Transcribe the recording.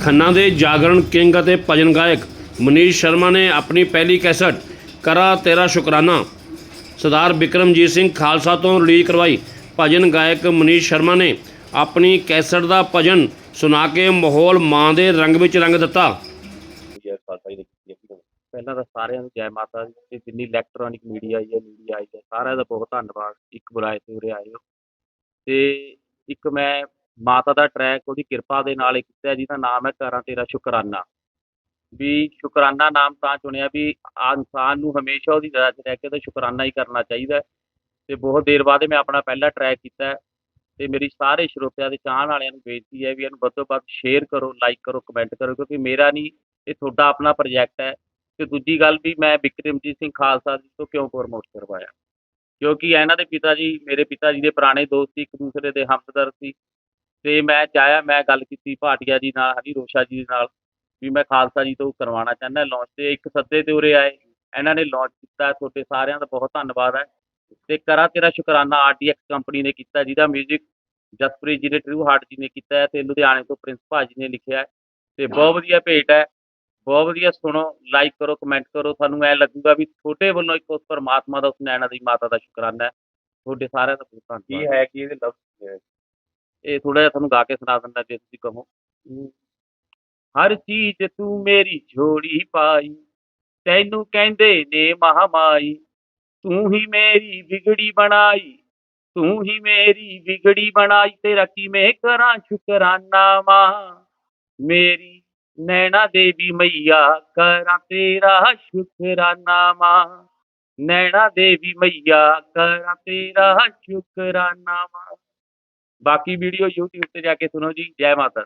ਖੰਨਾ ਦੇ ਜਾਗਰਣ ਕਿੰਗ ਅਤੇ ਭਜਨ ਗਾਇਕ ਮਨੀਸ਼ ਸ਼ਰਮਾ ਨੇ ਆਪਣੀ ਪਹਿਲੀ ਕੈਸਟ ਕਰਾ ਤੇਰਾ ਸ਼ੁਕਰਾਨਾ। ਸਰਦਾਰ ਬਿਕਰਮਜੀਤ ਸਿੰਘ ਖਾਲਸਾ ਤੋਂ ਰਿਲੀਜ਼ ਕਰਵਾਈ। ਭਜਨ ਗਾਇਕ ਮਨੀਸ਼ ਸ਼ਰਮਾ ਨੇ ਆਪਣੀ ਕੈਸਟ ਦਾ ਭਜਨ ਸੁਣਾ ਕੇ ਮਾਹੌਲ ਮਾਂ ਦੇ ਰੰਗ ਵਿੱਚ ਰੰਗ ਦਿੱਤਾ। ਹੈ ਖਾਲਸਾ ਜੀ ਨੇ ਕੀਤੀ ਹੈ ਕੀ ਪਹਿਲਾਂ ਤਾਂ ਸਾਰਿਆਂ ਨੂੰ ਜੈ ਮਾਤਾ ਦੀ ਤੇ ਜਿੰਨੀ ਇਲੈਕਟ੍ਰੋਨਿਕ ਮੀਡੀਆ ਆਈ ਹੈ ਮੀਡੀਆ ਆਈ ਹੈ, ਸਾਰਿਆਂ ਦਾ ਬਹੁਤ ਧੰਨਵਾਦ। ਇੱਕ ਬੁਲਾਏ ਤੇ ਉਰੇ ਆਏ ਹੋ। ਤੇ ਇੱਕ ਮੈਂ ਮਾਤਾ ਦਾ ਟਰੈਕ ਉਹਦੀ ਕਿਰਪਾ ਦੇ ਨਾਲ ਹੀ ਕੀਤਾ ਜਿਹਦਾ ਨਾਮ ਹੈ ਕਰਾਂ ਤੇਰਾ ਸ਼ੁਕਰਾਨਾ। ਵੀ ਸ਼ੁਕਰਾਨਾ ਨਾਮ ਤਾਂ ਚੁਣਿਆ ਵੀ ਆ ਇਨਸਾਨ ਨੂੰ ਹਮੇਸ਼ਾ ਉਹਦੀ ਜਗ੍ਹਾ 'ਚ ਰਹਿ ਕੇ ਤਾਂ ਸ਼ੁਕਰਾਨਾ ਹੀ ਕਰਨਾ ਚਾਹੀਦਾ ਤੇ ਬਹੁਤ ਦੇਰ ਬਾਅਦ ਮੈਂ ਆਪਣਾ ਪਹਿਲਾ ਟਰੈਕ ਕੀਤਾ ਤੇ ਮੇਰੀ ਸਾਰੇ ਸਰੋਤਿਆਂ ਦੇ ਚਾਹਣ ਵਾਲਿਆਂ ਨੂੰ ਬੇਨਤੀ ਹੈ ਵੀ ਇਹਨੂੰ ਵੱਧ ਤੋਂ ਵੱਧ ਸ਼ੇਅਰ ਕਰੋ ਲਾਈਕ ਕਰੋ ਕਮੈਂਟ ਕਰੋ, ਕਿਉਂਕਿ ਮੇਰਾ ਨਹੀਂ, ਇਹ ਤੁਹਾਡਾ ਆਪਣਾ ਪ੍ਰੋਜੈਕਟ ਹੈ। ਤੇ ਦੂਜੀ ਗੱਲ ਵੀ ਮੈਂ ਬਿਕਰਮਜੀਤ ਸਿੰਘ ਖਾਲਸਾ ਜੀ ਤੋਂ ਕਿਉਂ ਪ੍ਰਮੋਟ ਕਰਵਾਇਆ? ਕਿਉਂਕਿ ਇਹਨਾਂ ਦੇ ਪਿਤਾ ਜੀ, ਮੇਰੇ ਪਿਤਾ ਜੀ ਦੇ ਪੁਰਾਣੇ ਦੋਸਤ ਸੀ, ਇੱਕ ਦੂਸਰੇ ਦੇ ਹਮਦਰਦ ਸੀ। ਤੇ ਮੈਂ ਚਾਹਿਆ ਮੈਂ ਗੱਲ ਕੀਤੀ ਭਾਟੀਆ ਜੀ ਨਾਲ ਹਰੀ ਰੋਸ਼ਾ ਜੀ ਨਾਲ ਵੀ ਮੈਂ ਖਾਲਸਾ ਜੀ ਤੋਂ ਕਰਵਾਉਣਾ ਚਾਹੁੰਦਾ ਲਾਂਚ ਤੇ ਇੱਕ ਸੱਦੇ ਤੇ ਉਰੇ ਆਏ ਇਹਨਾਂ ਨੇ ਲਾਂਚ ਕੀਤਾ ਤੁਹਾਡੇ ਸਾਰਿਆਂ ਦਾ ਬਹੁਤ ਧੰਨਵਾਦ ਹੈ। ਤੇ ਕਰਾ ਤੇਰਾ ਸ਼ੁਕਰਾਨਾ ਆਰਡੀਐਕਸ ਕੰਪਨੀ ਨੇ ਕੀਤਾ ਜਿਹਦਾ 뮤직 ਜਸਪ੍ਰੀਤ ਜੀ ਨੇ ਟਰੂ ਹਾਰਟ ਜੀ ਨੇ ਕੀਤਾ ਤੇ ਲੁਧਿਆਣੇ ਤੋਂ ਪ੍ਰਿੰਸ ਭਾਜੀ ਨੇ ਲਿਖਿਆ ਤੇ ਬਹੁਤ ਵਧੀਆ ਭੇਟ ਹੈ ਬਹੁਤ ਵਧੀਆ ਸੁਣੋ ਲਾਈਕ ਕਰੋ ਕਮੈਂਟ ਕਰੋ ਤੁਹਾਨੂੰ ਐ ਲੱਗੂਗਾ ਵੀ ਤੁਹਾਡੇ ਵੱਲੋਂ ਇੱਕ ਉਸ ਪਰਮਾਤਮਾ ਦਾ ਉਸ ਨੈਣਾ ਦੀ ਮਾਤਾ ਦਾ ਸ਼ੁਕਰਾਨਾ ਹੈ। ਤੁਹਾਡੇ ਸਾਰਿਆਂ ਦਾ ਬਹੁਤ ਧੰਨਵਾਦ। ਕੀ ਹੈ ਕੀ ਇਹਦੇ ਲਫ਼ਜ਼ ਇਹ ਥੋੜਾ ਜਿਹਾ ਤੁਹਾਨੂੰ ਗਾ ਕੇ ਸੁਣਾ ਦਿੰਦਾ ਜੇ ਤੁਸੀਂ ਕਹੋ। ਹਰ ਚੀਜ਼ ਤੂੰ ਮੇਰੀ ਝੋਲੀ ਪਾਈ, ਤੈਨੂੰ ਕਹਿੰਦੇ ਨੇ ਮਹਾਮਾਈ, ਤੂੰ ਹੀ ਮੇਰੀ ਵਿਗੜੀ ਬਣਾਈ, ਤੂੰ ਹੀ ਮੇਰੀ ਵਿਗੜੀ ਬਣਾਈ, ਤੇਰਾ ਕਿਵੇਂ ਕਰਾਂ ਸ਼ੁਕਰਾਨਾ ਮਾਂ ਮੇਰੀ ਨੈਣਾ ਦੇਵੀ ਮਈਆ, ਕਰਾਂ ਤੇਰਾ ਸ਼ੁਕਰਾਨਾ ਮਾਂ ਨੈਣਾ ਦੇਵੀ ਮਈਆ, ਕਰਾਂ ਤੇਰਾ ਸ਼ੁਕਰਾਨਾ ਮਾਂ ਬਾਕੀ ਵੀਡੀਓ ਯੂਟਿਊਬ ਤੇ ਜਾ ਕੇ ਸੁਣੋ ਜੀ ਜੈ ਮਾਤਾ